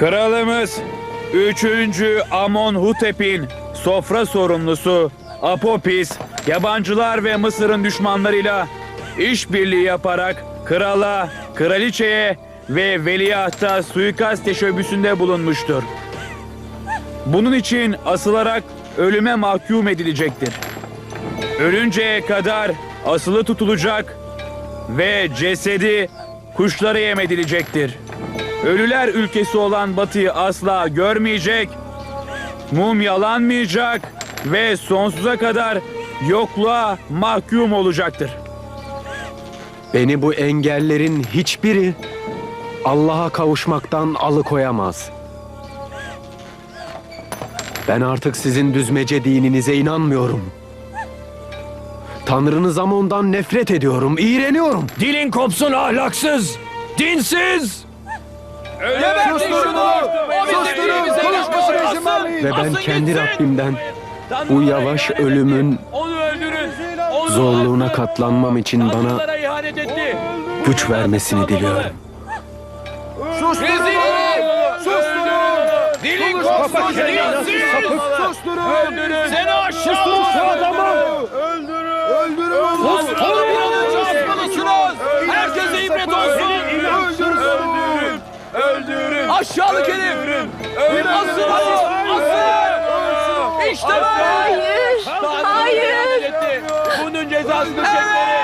Kralımız 3. Amonhotep'in sofra sorumlusu Apopis, yabancılar ve Mısır'ın düşmanlarıyla işbirliği yaparak krala, kraliçeye ve veliahta suikast teşebbüsünde bulunmuştur. Bunun için asılarak ölüme mahkum edilecektir. Ölünceye kadar asılı tutulacak ve cesedi kuşlara yem edilecektir. Ölüler ülkesi olan Batı'yı asla görmeyecek, mum yalanmayacak ve sonsuza kadar yokluğa mahkum olacaktır. Beni bu engellerin hiçbiri Allah'a kavuşmaktan alıkoyamaz. Ben artık sizin düzmece dininize inanmıyorum. Tanrınız Amon'dan nefret ediyorum, iğreniyorum. Dilin kopsun ahlaksız, dinsiz. Ve ben kendi Rabbimden bu yavaş ölümün Onu öldürün. Onu zorluğuna katlanmam için bana Tanrılara ihanet etti. güç vermesini diliyorum. Rezil! Susturun! Dilin kopsun dinsiz. Öldürün! Seni aşağılık adamı! Öldürün! Asmalısınız! Aşağılık herif! Asın! Asın! İşte böyle! Hayır, hayır. Bunun cezasını çekmeli!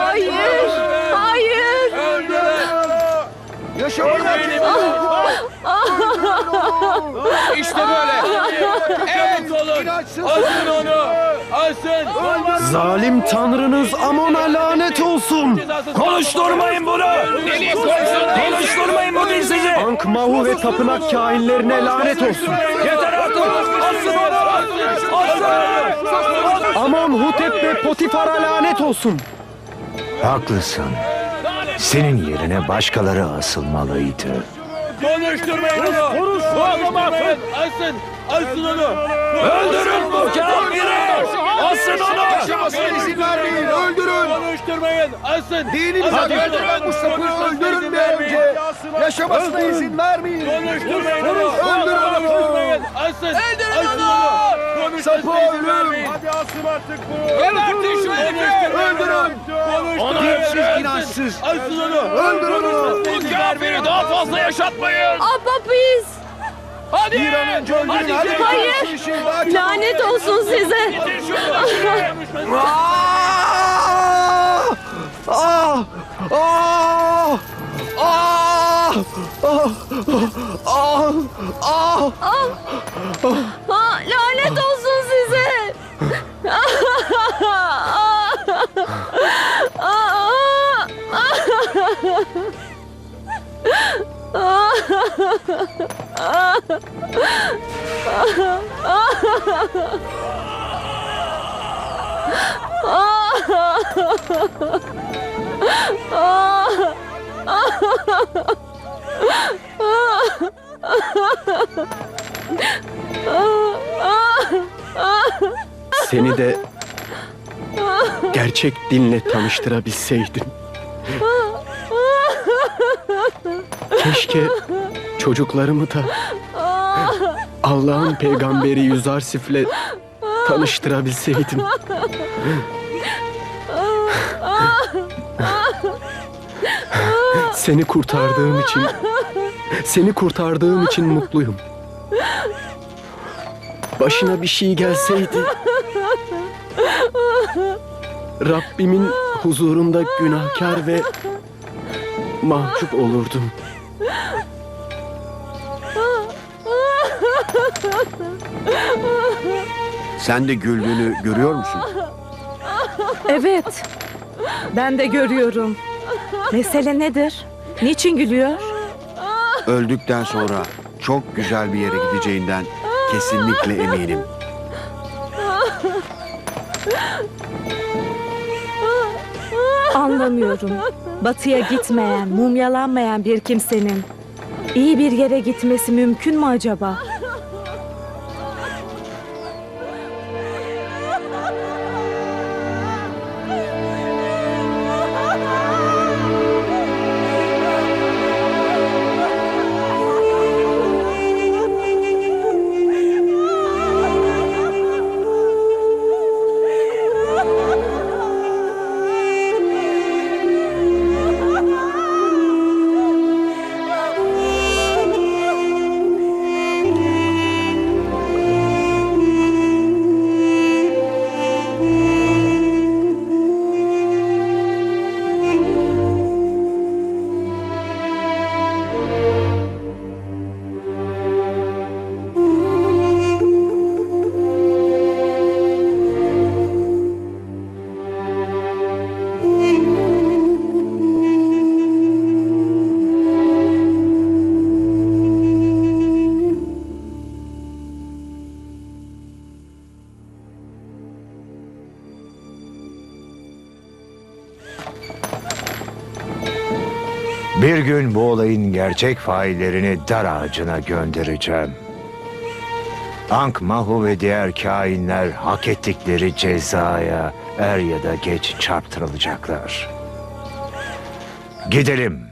Hayır, hayır. Öldürün! İşte böyle. Evet olun. Asın onu. Asın. Zalim Tanrınız Amon'a lanet olsun. Konuşturmayın bunu. Konuşturmayın bu dinsizi. Ankh Mahu ve tapınak kainlerine lanet olsun. Yeter artık. Asın onu. Asın. Amon, Hutep ve Potifar'a lanet olsun. Haklısın. Senin yerine başkaları asılmalıydı. Konuşturmayın onu. Konuş. Bu adamı asın. Asın. Asın onu. Öldürün bu kafiri. Asın onu. Yaşamasına izin vermeyin, öldürün. Konuşturmayın. Asın. Dininize Asın. gönderen Mustafa'yı öldürün bir önce. Yaşamasına izin vermeyin. Konuşturmayın onu. Öldürün Konuşturmayın. izin ölüm. vermeyin. Gebertin şu herifi. Öldürün. Konuşturmayın. Dinsiz, inançsız. Asın onu. Öldürün onu. Bu kafiri daha fazla yaşatmayın. Apapis. Hadi. Bir an önce öldürün. Hadi. Hadi. Hayır. Lanet olsun size. Şunu. Ah! Ah! Ah! Ah! Ah! Ah! Ha, lanet olsun Seni de gerçek dinle tanıştırabilseydim. Keşke çocuklarımı da Allah'ın peygamberi Yüzarsif'le tanıştırabilseydim. Seni kurtardığım için seni kurtardığım için mutluyum. Başına bir şey gelseydi Rabbimin huzurunda günahkar ve mahcup olurdum. Sen de güldüğünü görüyor musun? Evet. Ben de görüyorum. Mesele nedir? Niçin gülüyor? Öldükten sonra çok güzel bir yere gideceğinden kesinlikle eminim. Anlamıyorum. Batıya gitmeyen, mumyalanmayan bir kimsenin iyi bir yere gitmesi mümkün mü acaba? Bir gün bu olayın gerçek faillerini dar ağacına göndereceğim. Ankh Mahu ve diğer kainler hak ettikleri cezaya er ya da geç çarptırılacaklar. Gidelim.